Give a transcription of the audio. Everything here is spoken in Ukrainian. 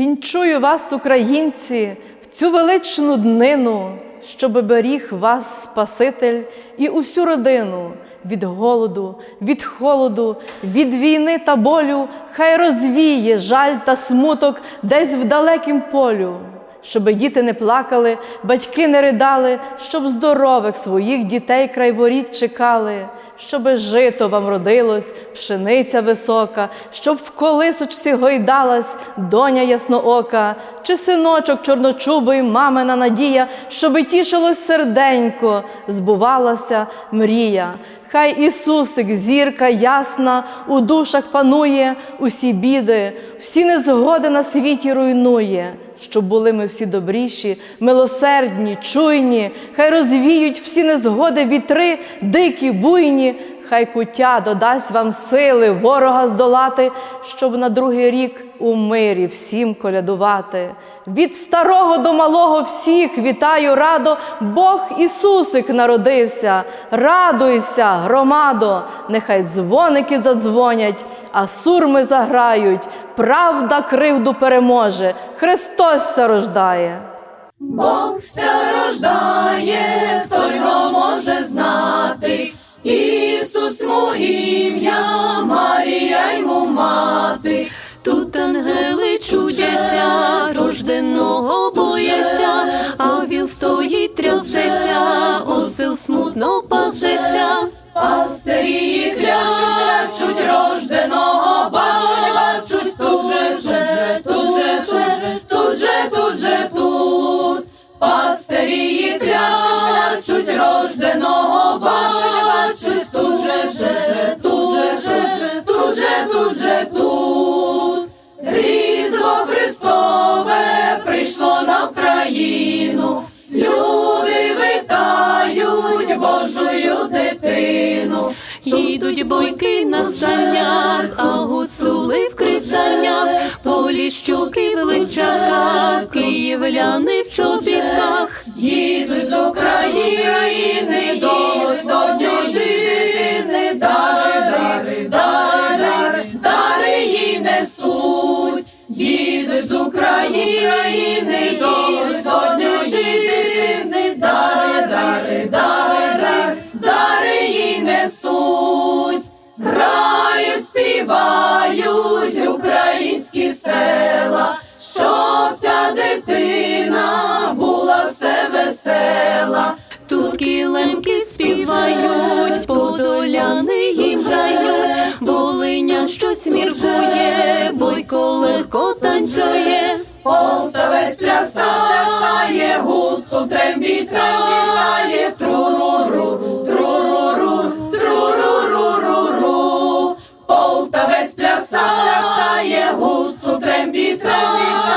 Вінчую вас, українці, в цю величну днину, щоб беріг вас Спаситель і усю родину від голоду, від холоду, від війни та болю, хай розвіє жаль та смуток десь в далекім полю. Щоби діти не плакали, батьки не ридали, щоб здорових своїх дітей край воріт чекали, щоби жито вам родилось, пшениця висока, щоб в колисочці гойдалась доня ясноока, чи синочок чорночубий, мамина надія, щоби тішилось серденько, збувалася мрія. Хай Ісусик, зірка ясна, у душах панує, усі біди, всі незгоди на світі руйнує. Щоб були ми всі добріші, милосердні, чуйні, хай розвіють всі незгоди вітри, дикі, буйні, хай куття додасть вам сили ворога здолати, щоб на другий рік у мирі всім колядувати. Від старого до малого всіх вітаю радо, Бог Ісусик народився. Радуйся, громадо, нехай дзвоники задзвонять, а сурми заграють. Правда кривду переможе, Христос ся рождає. Бог ся рождає, хто його може знати? Ім'я, Марія йому мати. Тут ангели чудяться, рожденого бояться, а віл стоїть трясеться, осел смутно пасеться. Пастирі клячуть рожденого бачуть, же, тут. Різдво Христове прийшло на Вкраїну, люди витають Божою дитину. Їдуть бойки на санях, а гуцули в крицанях, поліщуки в личаках, київляни в чобітках. України до Господньої дитини, дари, дари, дари, дари їй несуть. Грають, співають українські села, щоб ця дитина була все весела. Тут кілемки співають, подоляни їм грають, волиня щось міркує, бойко легко танцює. тралілає, тру-ру-ру, тру-ру-ру, тру-ру-ру-ру-ру. Полтавець плясає, гуцу трембітає.